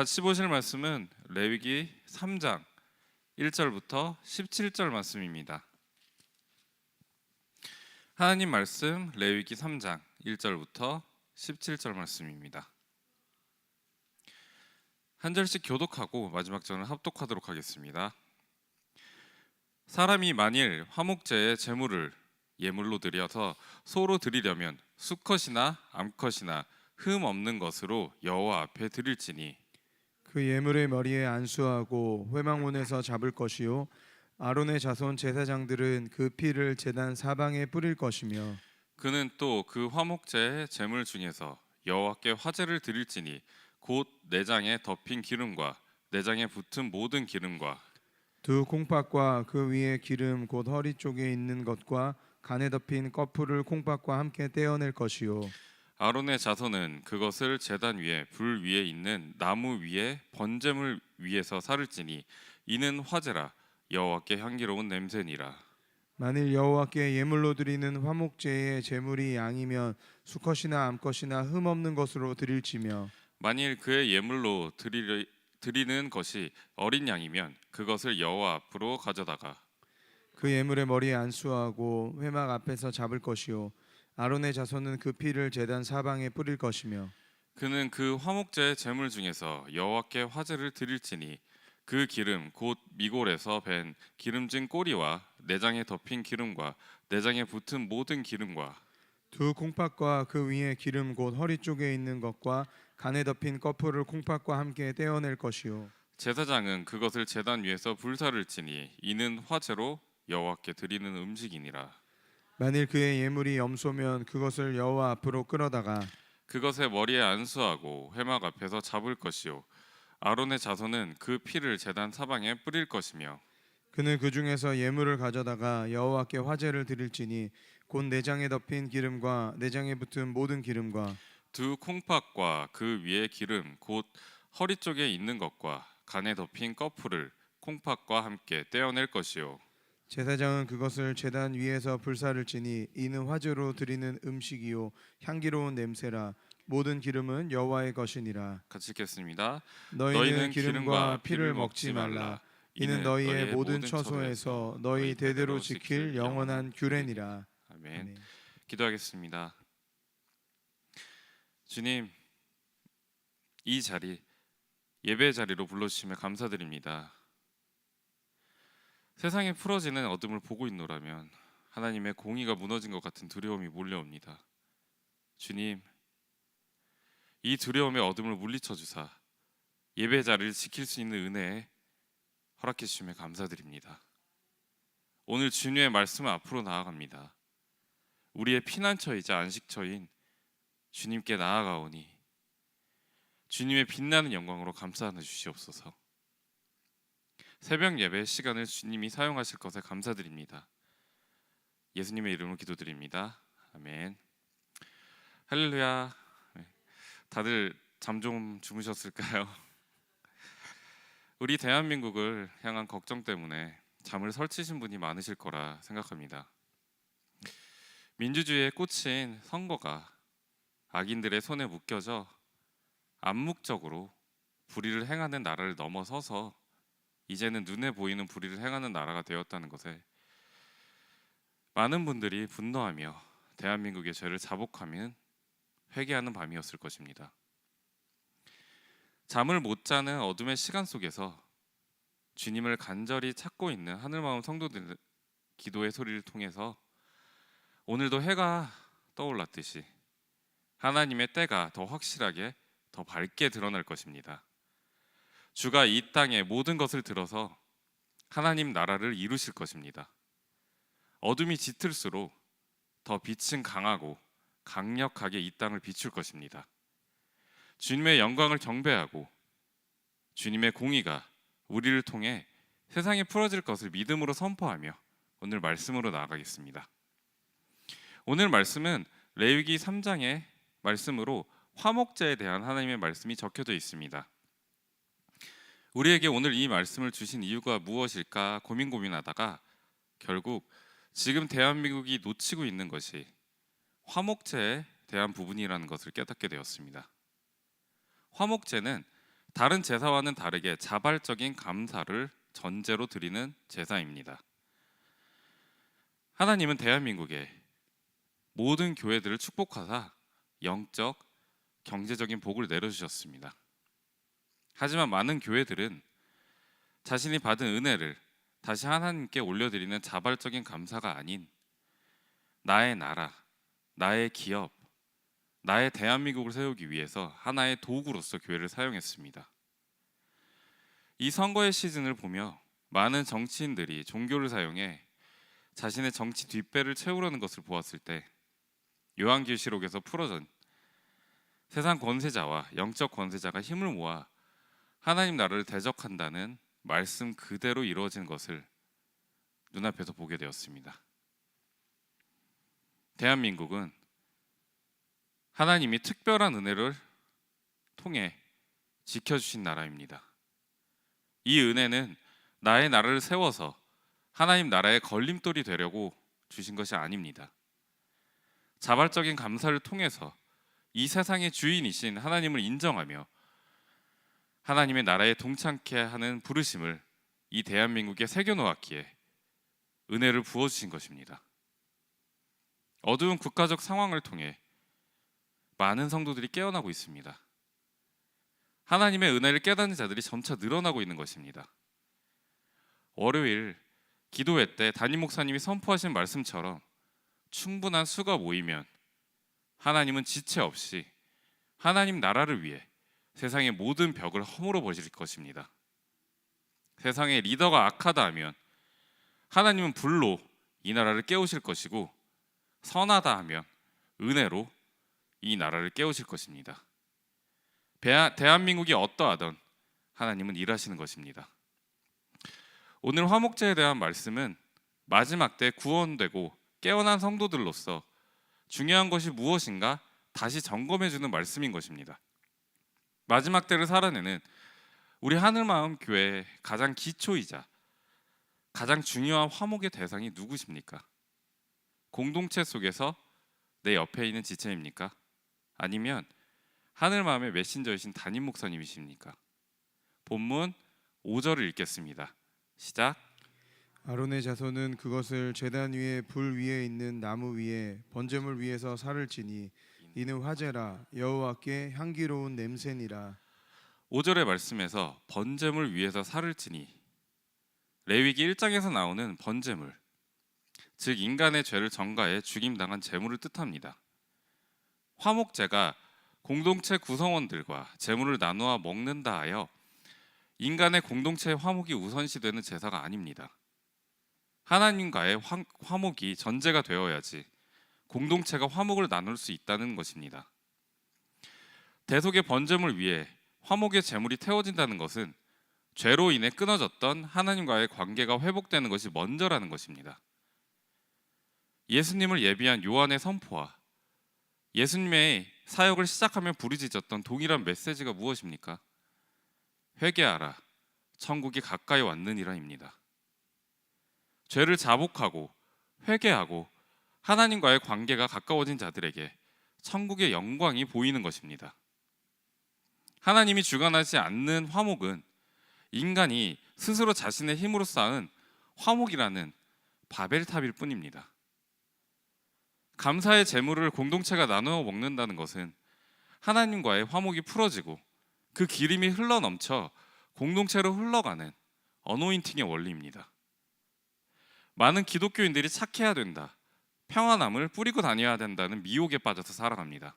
같이 보실 말씀은 레위기 3장 1절부터 17절 말씀입니다. 하나님 말씀 레위기 3장 1절부터 17절 말씀입니다. 한 절씩 교독하고 마지막 절은 합독하도록 하겠습니다. 사람이 만일 화목제의 제물을 예물로 드려서 소로 드리려면 수컷이나 암컷이나 흠 없는 것으로 여호와 앞에 드릴지니 그 예물의 머리에 안수하고 회막문에서 잡을 것이요 아론의 자손 제사장들은 그 피를 제단 사방에 뿌릴 것이며 그는 또 그 화목제의 제물 중에서 여호와께 화제를 드릴지니 곧 내장에 덮인 기름과 내장에 붙은 모든 기름과 두 콩팥과 그 위에 기름 곧 허리 쪽에 있는 것과 간에 덮인 꺼풀을 콩팥과 함께 떼어낼 것이요 아론의 자손은 그것을 제단 위에 불 위에 있는 나무 위에 번제물 위에서 살을지니 이는 화제라. 여호와께 향기로운 냄새니라. 만일 여호와께 예물로 드리는 화목제의 제물이 양이면 수컷이나 암컷이나 흠 없는 것으로 드릴지며 만일 그의 예물로 드리, 드리는 것이 어린 양이면 그것을 여호와 앞으로 가져다가 그 예물의 머리에 안수하고 회막 앞에서 잡을 것이요 아론의 자손은 그 피를 제단 사방에 뿌릴 것이며 그는 그 화목제의 제물 중에서 여호와께 화제를 드릴지니 그 기름 곧 미골에서 밴 기름진 꼬리와 내장에 덮인 기름과 내장에 붙은 모든 기름과 두 콩팥과 그 위에 기름 곧 허리 쪽에 있는 것과 간에 덮인 꺼풀을 콩팥과 함께 떼어낼 것이요. 제사장은 그것을 제단 위에서 불사를 지니 이는 화제로 여호와께 드리는 음식이니라 만일 그의 예물이 염소면 그것을 여호와 앞으로 끌어다가 그것의 머리에 안수하고 회막 앞에서 잡을 것이요. 아론의 자손은 그 피를 제단 사방에 뿌릴 것이며 그는 그 중에서 예물을 가져다가 여호와께 화제를 드릴지니 곧 내장에 덮인 기름과 내장에 붙은 모든 기름과 두 콩팥과 그 위에 기름 곧 허리 쪽에 있는 것과 간에 덮인 꺼풀을 콩팥과 함께 떼어낼 것이요 제사장은 그것을 제단 위에서 불사를 지니 이는 화제로 드리는 음식이요 향기로운 냄새라 모든 기름은 여호와의 것이니라 같이 읽겠습니다. 너희는 기름과 피를 먹지 말라 이는 너희의 모든 처소에서 너희 대대로 지킬 영원한 규례니라 아멘. 아멘. 기도하겠습니다. 주님, 이 자리 예배 자리로 불러주심에 감사드립니다. 세상에 풀어지는 어둠을 보고 있노라면 하나님의 공의가 무너진 것 같은 두려움이 몰려옵니다. 주님, 이 두려움의 어둠을 물리쳐 주사 예배 자리를 지킬 수 있는 은혜에 허락해 주심에 감사드립니다. 오늘 주님의 말씀을 앞으로 나아갑니다. 우리의 피난처이자 안식처인 주님께 나아가오니 주님의 빛나는 영광으로 감싸 안아 주시옵소서. 새벽 예배 시간을 주님이 사용하실 것에 감사드립니다. 예수님의 이름으로 기도드립니다. 아멘. 할렐루야. 네. 다들 잠 좀 주무셨을까요? 우리 대한민국을 향한 걱정 때문에 잠을 설치신 분이 많으실 거라 생각합니다. 민주주의의 꽃인 선거가 악인들의 손에 묶여져 암묵적으로 불의를 행하는 나라를 넘어서서 이제는 눈에 보이는 불의를 행하는 나라가 되었다는 것에 많은 분들이 분노하며 대한민국의 죄를 자복하면 회개하는 밤이었을 것입니다. 잠을 못 자는 어둠의 시간 속에서 주님을 간절히 찾고 있는 하늘 마음 성도들 기도의 소리를 통해서 오늘도 해가 떠올랐듯이 하나님의 때가 더 확실하게 더 밝게 드러날 것입니다. 주가 이 땅의 모든 것을 들어서 하나님 나라를 이루실 것입니다. 어둠이 짙을수록 더 빛은 강하고 강력하게 이 땅을 비출 것입니다. 주님의 영광을 경배하고 주님의 공의가 우리를 통해 세상에 풀어질 것을 믿음으로 선포하며 오늘 말씀으로 나아가겠습니다. 오늘 말씀은 레위기 3장의 말씀으로 화목제에 대한 하나님의 말씀이 적혀져 있습니다. 우리에게 오늘 이 말씀을 주신 이유가 무엇일까 고민 고민하다가 결국 지금 대한민국이 놓치고 있는 것이 화목제에 대한 부분이라는 것을 깨닫게 되었습니다. 화목제는 다른 제사와는 다르게 자발적인 감사를 전제로 드리는 제사입니다. 하나님은 대한민국에 모든 교회들을 축복하사 영적, 경제적인 복을 내려주셨습니다. 하지만 많은 교회들은 자신이 받은 은혜를 다시 하나님께 올려드리는 자발적인 감사가 아닌 나의 나라, 나의 기업, 나의 대한민국을 세우기 위해서 하나의 도구로서 교회를 사용했습니다. 이 선거의 시즌을 보며 많은 정치인들이 종교를 사용해 자신의 정치 뒷배를 채우려는 것을 보았을 때 요한계시록에서 풀어진 세상 권세자와 영적 권세자가 힘을 모아 하나님 나라를 대적한다는 말씀 그대로 이루어진 것을 눈앞에서 보게 되었습니다. 대한민국은 하나님이 특별한 은혜를 통해 지켜주신 나라입니다. 이 은혜는 나의 나라를 세워서 하나님 나라의 걸림돌이 되려고 주신 것이 아닙니다. 자발적인 감사를 통해서 이 세상의 주인이신 하나님을 인정하며 하나님의 나라에 동참케 하는 부르심을 이 대한민국에 새겨놓았기에 은혜를 부어주신 것입니다. 어두운 국가적 상황을 통해 많은 성도들이 깨어나고 있습니다. 하나님의 은혜를 깨닫는 자들이 점차 늘어나고 있는 것입니다. 월요일 기도회 때 담임 목사님이 선포하신 말씀처럼 충분한 수가 모이면 하나님은 지체 없이 하나님 나라를 위해 세상의 모든 벽을 허물어 버릴 것입니다. 세상의 리더가 악하다 하면 하나님은 불로 이 나라를 깨우실 것이고 선하다 하면 은혜로 이 나라를 깨우실 것입니다. 대한민국이 어떠하던 하나님은 일하시는 것입니다. 오늘 화목제에 대한 말씀은 마지막 때 구원되고 깨어난 성도들로서 중요한 것이 무엇인가 다시 점검해 주는 말씀인 것입니다. 마지막 때를 살아내는 우리 하늘마음 교회의 가장 기초이자 가장 중요한 화목의 대상이 누구십니까? 공동체 속에서 내 옆에 있는 지체입니까? 아니면 하늘마음의 메신저이신 담임 목사님이십니까? 본문 5절을 읽겠습니다. 시작. 아론의 자손은 그것을 제단 위에 불 위에 있는 나무 위에 번제물 위에서 살을 지니 이는 화제라 여호와께 향기로운 냄새니라 5절의 말씀에서 번제물 위에서 살을 치니 레위기 1장에서 나오는 번제물 즉 인간의 죄를 전가해 죽임 당한 제물을 뜻합니다. 화목제가 공동체 구성원들과 제물을 나누어 먹는다 하여 인간의 공동체의 화목이 우선시되는 제사가 아닙니다. 하나님과의 화, 화목이 전제가 되어야지 공동체가 화목을 나눌 수 있다는 것입니다. 대속의 번제물 위에 화목의 제물이 태워진다는 것은 죄로 인해 끊어졌던 하나님과의 관계가 회복되는 것이 먼저라는 것입니다. 예수님을 예비한 요한의 선포와 예수님의 사역을 시작하며 부르짖었던 동일한 메시지가 무엇입니까? 회개하라, 천국이 가까이 왔느니라입니다. 죄를 자복하고 회개하고 하나님과의 관계가 가까워진 자들에게 천국의 영광이 보이는 것입니다. 하나님이 주관하지 않는 화목은 인간이 스스로 자신의 힘으로 쌓은 화목이라는 바벨탑일 뿐입니다. 감사의 재물을 공동체가 나누어 먹는다는 것은 하나님과의 화목이 풀어지고 그 기름이 흘러 넘쳐 공동체로 흘러가는 어노인팅의 원리입니다. 많은 기독교인들이 착해야 된다. 평안함을 뿌리고 다녀야 된다는 미혹에 빠져서 살아갑니다.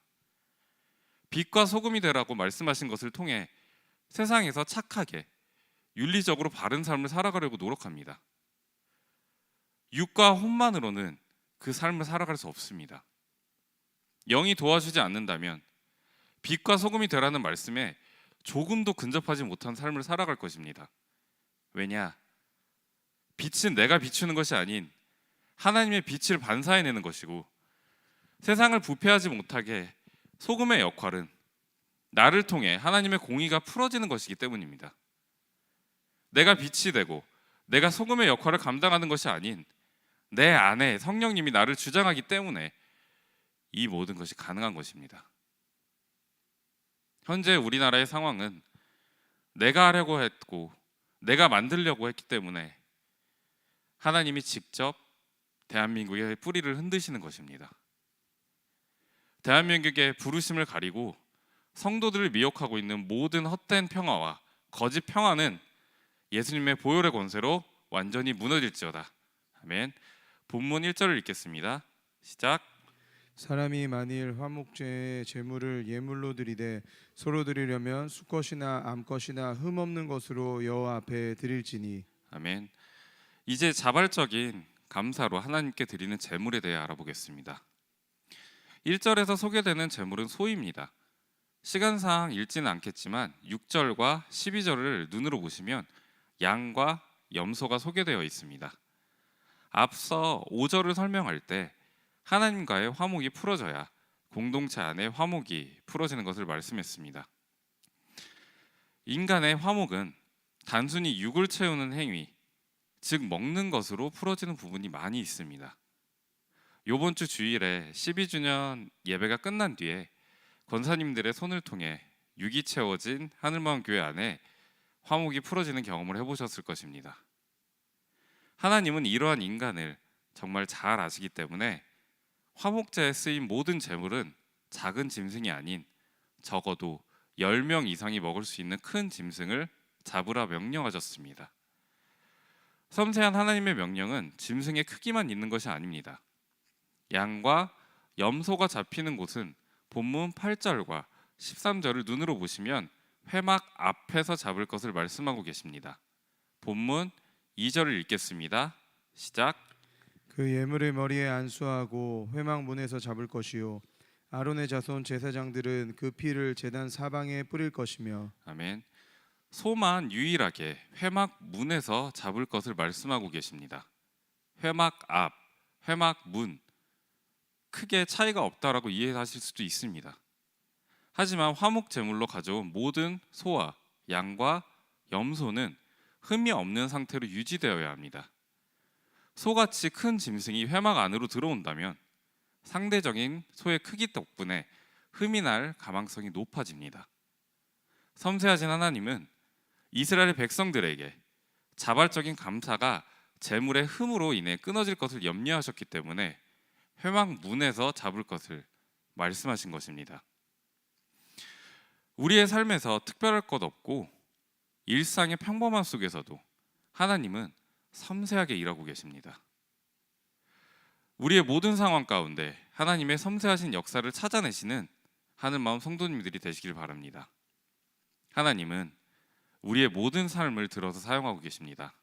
빛과 소금이 되라고 말씀하신 것을 통해 세상에서 착하게 윤리적으로 바른 삶을 살아가려고 노력합니다. 육과 혼만으로는 그 삶을 살아갈 수 없습니다. 영이 도와주지 않는다면 빛과 소금이 되라는 말씀에 조금도 근접하지 못한 삶을 살아갈 것입니다. 왜냐? 빛은 내가 비추는 것이 아닌 하나님의 빛을 반사해내는 것이고 세상을 부패하지 못하게 소금의 역할은 나를 통해 하나님의 공의가 풀어지는 것이기 때문입니다. 내가 빛이 되고 내가 소금의 역할을 감당하는 것이 아닌 내 안에 성령님이 나를 주장하기 때문에 이 모든 것이 가능한 것입니다. 현재 우리나라의 상황은 내가 하려고 했고 내가 만들려고 했기 때문에 하나님이 직접 대한민국의 뿌리를 흔드시는 것입니다. 대한민국의 부르심을 가리고 성도들을 미혹하고 있는 모든 헛된 평화와 거짓 평화는 예수님의 보혈의 권세로 완전히 무너질지어다. 아멘. 본문 1절을 읽겠습니다. 시작. 사람이 만일 화목제의 제물을 예물로 드리되 서로 드리려면 수것이나 암것이나 흠 없는 것으로 여호와 앞에 드릴지니 아멘. 이제 자발적인 감사로 하나님께 드리는 제물에 대해 알아보겠습니다. 1절에서 소개되는 제물은 소입니다. 시간상 읽지는 않겠지만 6절과 12절을 눈으로 보시면 양과 염소가 소개되어 있습니다. 앞서 5절을 설명할 때 하나님과의 화목이 풀어져야 공동체 안에 화목이 풀어지는 것을 말씀했습니다. 인간의 화목은 단순히 육을 채우는 행위, 즉 먹는 것으로 풀어지는 부분이 많이 있습니다. 요번 주 주일에 12주년 예배가 끝난 뒤에 권사님들의 손을 통해 육이 채워진 하늘마음 교회 안에 화목이 풀어지는 경험을 해보셨을 것입니다. 하나님은 이러한 인간을 정말 잘 아시기 때문에 화목제에 쓰인 모든 재물은 작은 짐승이 아닌 적어도 10명 이상이 먹을 수 있는 큰 짐승을 잡으라 명령하셨습니다. 섬세한 하나님의 명령은 짐승의 크기만 있는 것이 아닙니다. 양과 염소가 잡히는 곳은 본문 8절과 13절을 눈으로 보시면 회막 앞에서 잡을 것을 말씀하고 계십니다. 본문 2절을 읽겠습니다. 시작. 그 예물의 머리에 안수하고 회막 문에서 잡을 것이요 아론의 자손 제사장들은 그 피를 제단 사방에 뿌릴 것이며 아멘. 소만 유일하게 회막 문에서 잡을 것을 말씀하고 계십니다. 회막 앞, 회막 문 크게 차이가 없다라고 이해하실 수도 있습니다. 하지만 화목 제물로 가져온 모든 소와 양과 염소는 흠이 없는 상태로 유지되어야 합니다. 소같이 큰 짐승이 회막 안으로 들어온다면 상대적인 소의 크기 덕분에 흠이 날 가망성이 높아집니다. 섬세하신 하나님은 이스라엘 백성들에게 자발적인 감사가 재물의 흠으로 인해 끊어질 것을 염려하셨기 때문에 회막 문에서 잡을 것을 말씀하신 것입니다. 우리의 삶에서 특별할 것 없고 일상의 평범함 속에서도 하나님은 섬세하게 일하고 계십니다. 우리의 모든 상황 가운데 하나님의 섬세하신 역사를 찾아내시는 하늘 마음 성도님들이 되시길 바랍니다. 하나님은 우리의 모든 삶을 들어서 사용하고 계십니다.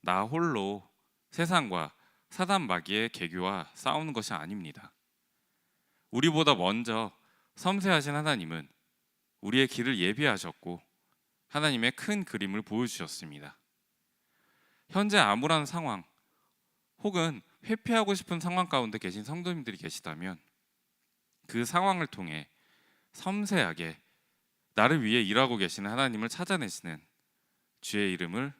나 홀로 세상과 사단 마귀의 개교와 싸우는 것이 아닙니다. 우리보다 먼저 섬세하신 하나님은 우리의 길을 예비하셨고 하나님의 큰 그림을 보여주셨습니다. 현재 암울한 상황 혹은 회피하고 싶은 상황 가운데 계신 성도님들이 계시다면 그 상황을 통해 섬세하게 나를 위해 일하고 계시는 하나님을 찾아내시는 주의 이름을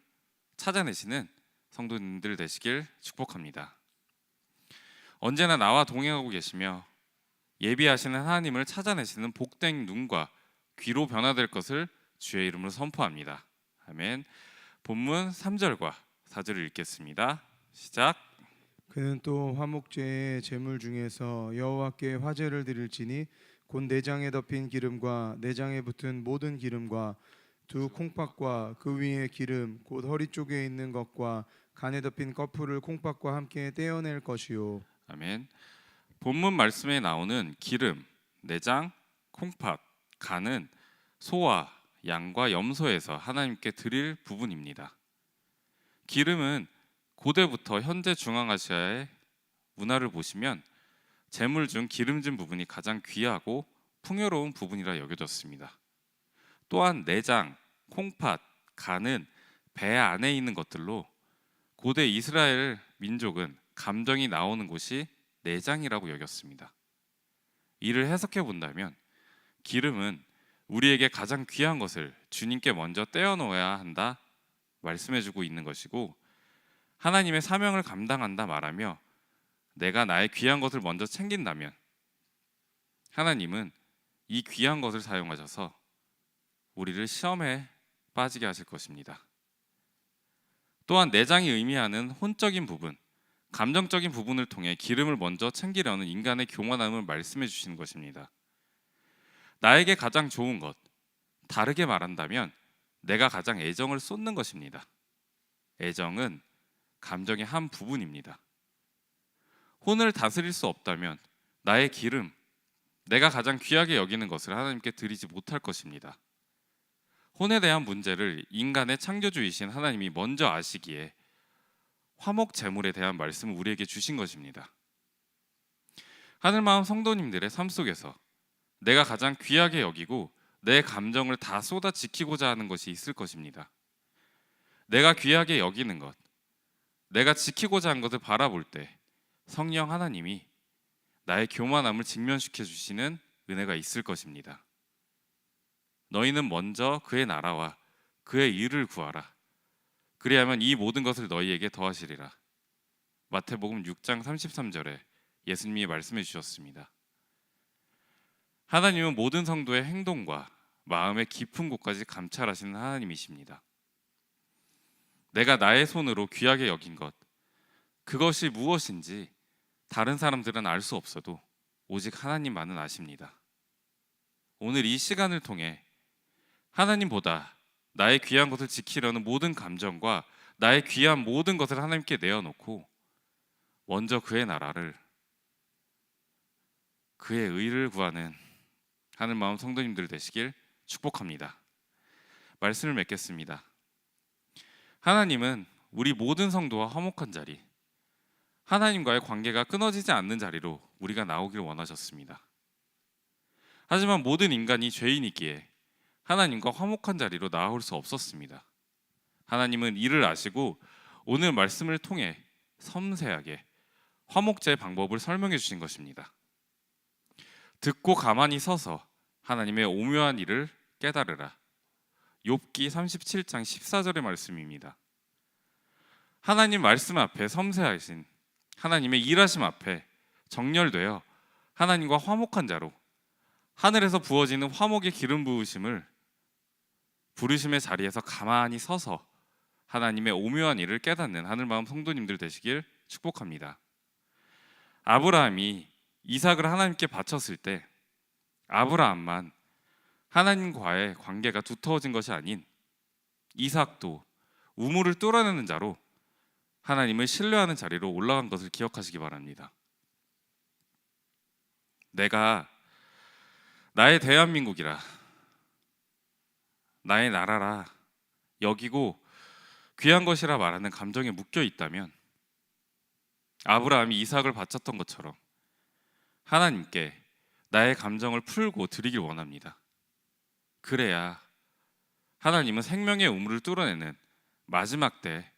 찾아내시는 성도님들 되시길 축복합니다. 언제나 나와 동행하고 계시며 예비하시는 하나님을 찾아내시는 복된 눈과 귀로 변화될 것을 주의 이름으로 선포합니다. 아멘. 본문 3절과 4절을 읽겠습니다. 시작. 그는 또 화목제의 제물 중에서 여호와께 화제를 드릴지니 곧 내장에 덮인 기름과 내장에 붙은 모든 기름과 두 콩팥과 그 위에 기름 곧 허리 쪽에 있는 것과 간에 덮인 거풀을 콩팥과 함께 떼어낼 것이요 아멘. 본문 말씀에 나오는 기름, 내장, 콩팥, 간은 소와 양과 염소에서 하나님께 드릴 부분입니다. 기름은 고대부터 현재 중앙아시아의 문화를 보시면 재물 중 기름진 부분이 가장 귀하고 풍요로운 부분이라 여겨졌습니다. 또한 내장, 콩팥, 간은 배 안에 있는 것들로 고대 이스라엘 민족은 감정이 나오는 곳이 내장이라고 여겼습니다. 이를 해석해 본다면 기름은 우리에게 가장 귀한 것을 주님께 먼저 떼어 놓아야 한다 말씀해 주고 있는 것이고 하나님의 사명을 감당한다 말하며 내가 나의 귀한 것을 먼저 챙긴다면 하나님은 이 귀한 것을 사용하셔서 우리를 시험에 빠지게 하실 것입니다. 또한 내장이 의미하는 혼적인 부분, 감정적인 부분을 통해 기름을 먼저 챙기려는 인간의 교만함을 말씀해 주시는 것입니다. 나에게 가장 좋은 것, 다르게 말한다면 내가 가장 애정을 쏟는 것입니다. 애정은 감정의 한 부분입니다. 혼을 다스릴 수 없다면 나의 기름, 내가 가장 귀하게 여기는 것을 하나님께 드리지 못할 것입니다. 혼에 대한 문제를 인간의 창조주이신 하나님이 먼저 아시기에 화목 제물에 대한 말씀을 우리에게 주신 것입니다. 하늘 마음 성도님들의 삶 속에서 내가 가장 귀하게 여기고 내 감정을 다 쏟아 지키고자 하는 것이 있을 것입니다. 내가 귀하게 여기는 것, 내가 지키고자 한 것을 바라볼 때 성령 하나님이 나의 교만함을 직면시켜 주시는 은혜가 있을 것입니다. 너희는 먼저 그의 나라와 그의 일을 구하라. 그리하면 이 모든 것을 너희에게 더하시리라. 마태복음 6장 33절에 예수님이 말씀해 주셨습니다. 하나님은 모든 성도의 행동과 마음의 깊은 곳까지 감찰하시는 하나님이십니다. 내가 나의 손으로 귀하게 여긴 것, 그것이 무엇인지 다른 사람들은 알 수 없어도 오직 하나님만은 아십니다. 오늘 이 시간을 통해 하나님보다 나의 귀한 것을 지키려는 모든 감정과 나의 귀한 모든 것을 하나님께 내어놓고 먼저 그의 나라를 그의 의를 구하는 하늘 마음 성도님들 되시길 축복합니다. 말씀을 맺겠습니다. 하나님은 우리 모든 성도와 화목한 자리, 하나님과의 관계가 끊어지지 않는 자리로 우리가 나오길 원하셨습니다. 하지만 모든 인간이 죄인이기에 하나님과 화목한 자리로 나아올 수 없었습니다. 하나님은 이를 아시고 오늘 말씀을 통해 섬세하게 화목제의 방법을 설명해 주신 것입니다. 듣고 가만히 서서 하나님의 오묘한 일을 깨달으라. 욥기 37장 14절의 말씀입니다. 하나님 말씀 앞에 섬세하신 하나님의 일하심 앞에 정렬되어 하나님과 화목한 자로 하늘에서 부어지는 화목의 기름 부으심을 부르심의 자리에서 가만히 서서 하나님의 오묘한 일을 깨닫는 하늘마음 성도님들 되시길 축복합니다. 아브라함이 이삭을 하나님께 바쳤을 때 아브라함만 하나님과의 관계가 두터워진 것이 아닌 이삭도 우물을 뚫어내는 자로 하나님을 신뢰하는 자리로 올라간 것을 기억하시기 바랍니다. 내가 나의 대한민국이라 나의 나라라 여기고 귀한 것이라 말하는 감정에 묶여 있다면 아브라함이 이삭을 바쳤던 것처럼 하나님께 나의 감정을 풀고 드리길 원합니다. 그래야 하나님은 생명의 우물을 뚫어내는 마지막 때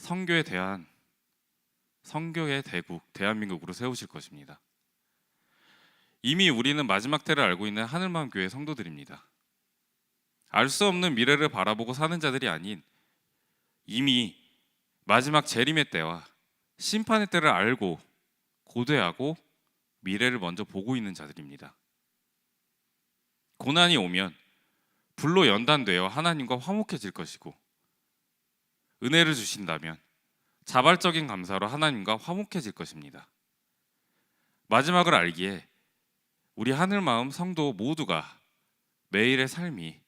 성교에 대한 성교의 대국 대한민국으로 세우실 것입니다. 이미 우리는 마지막 때를 알고 있는 하늘마음 교회 성도들입니다. 알 수 없는 미래를 바라보고 사는 자들이 아닌 이미 마지막 재림의 때와 심판의 때를 알고 고대하고 미래를 먼저 보고 있는 자들입니다. 고난이 오면 불로 연단되어 하나님과 화목해질 것이고 은혜를 주신다면 자발적인 감사로 하나님과 화목해질 것입니다. 마지막을 알기에 우리 하늘 마음 성도 모두가 매일의 삶이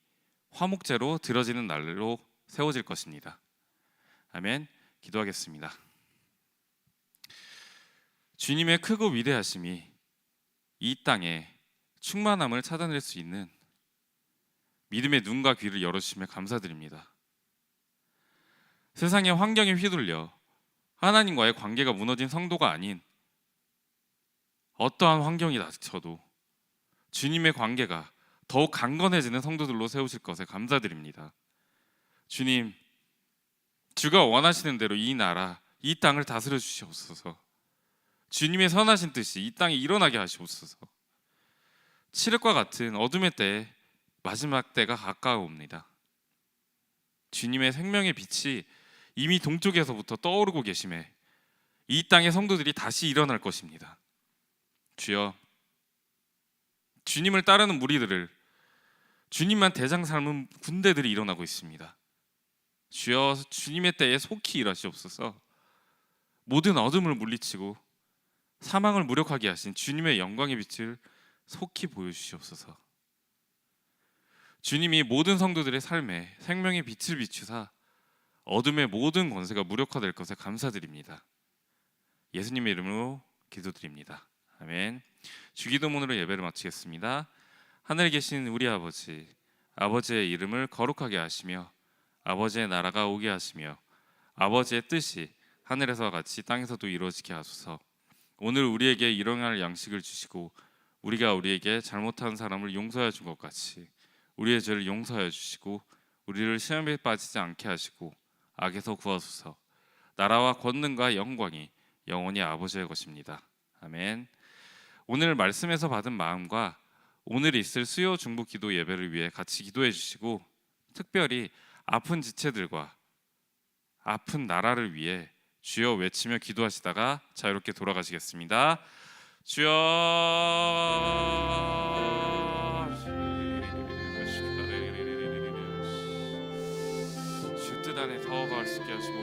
화목제로 들어지는 날로 세워질 것입니다. 아멘. 기도하겠습니다. 주님의 크고 위대하심이 이 땅에 충만함을 찾아낼 수 있는 믿음의 눈과 귀를 열어주심에 감사드립니다. 세상의 환경에 휘둘려 하나님과의 관계가 무너진 성도가 아닌 어떠한 환경이 닥쳐도 주님의 관계가 더욱 강건해지는 성도들로 세우실 것에 감사드립니다. 주님, 주가 원하시는 대로 이 나라, 이 땅을 다스려 주시옵소서. 주님의 선하신 뜻이 이 땅에 일어나게 하시옵소서. 칠흑과 같은 어둠의 때에 마지막 때가 가까워 옵니다. 주님의 생명의 빛이 이미 동쪽에서부터 떠오르고 계심에 이 땅의 성도들이 다시 일어날 것입니다. 주여, 주님을 따르는 무리들을 주님만 대장 삼은 군대들이 일어나고 있습니다. 주여, 주님의 때에 속히 일하시옵소서. 모든 어둠을 물리치고 사망을 무력하게 하신 주님의 영광의 빛을 속히 보여주시옵소서. 주님이 모든 성도들의 삶에 생명의 빛을 비추사 어둠의 모든 권세가 무력화될 것에 감사드립니다. 예수님의 이름으로 기도드립니다. 아멘. 주기도문으로 예배를 마치겠습니다. 하늘에 계신 우리 아버지, 아버지의 이름을 거룩하게 하시며 아버지의 나라가 오게 하시며 아버지의 뜻이 하늘에서와 같이 땅에서도 이루어지게 하소서. 오늘 우리에게 일용할 양식을 주시고 우리가 우리에게 잘못한 사람을 용서해 준 것 같이 우리의 죄를 용서해 주시고 우리를 시험에 빠지지 않게 하시고 악에서 구하소서. 나라와 권능과 영광이 영원히 아버지의 것입니다. 아멘. 오늘 말씀에서 받은 마음과 오늘 있을 수요 중보 기도 예배를 위해 같이 기도해 주시고 특별히 아픈 지체들과 아픈 나라를 위해 주여 외치며 기도하시다가 자유롭게 돌아가시겠습니다. 주여 안에 더 있게 하시고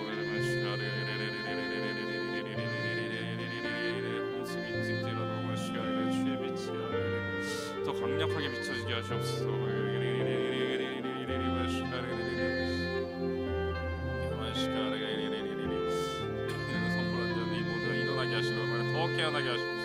홍수 빛을 찌러 넘어 주여 주의 빛이 더 강력하게 비춰지게 하시옵소서 일어나게 하시고 더 깨어나게 하시옵소서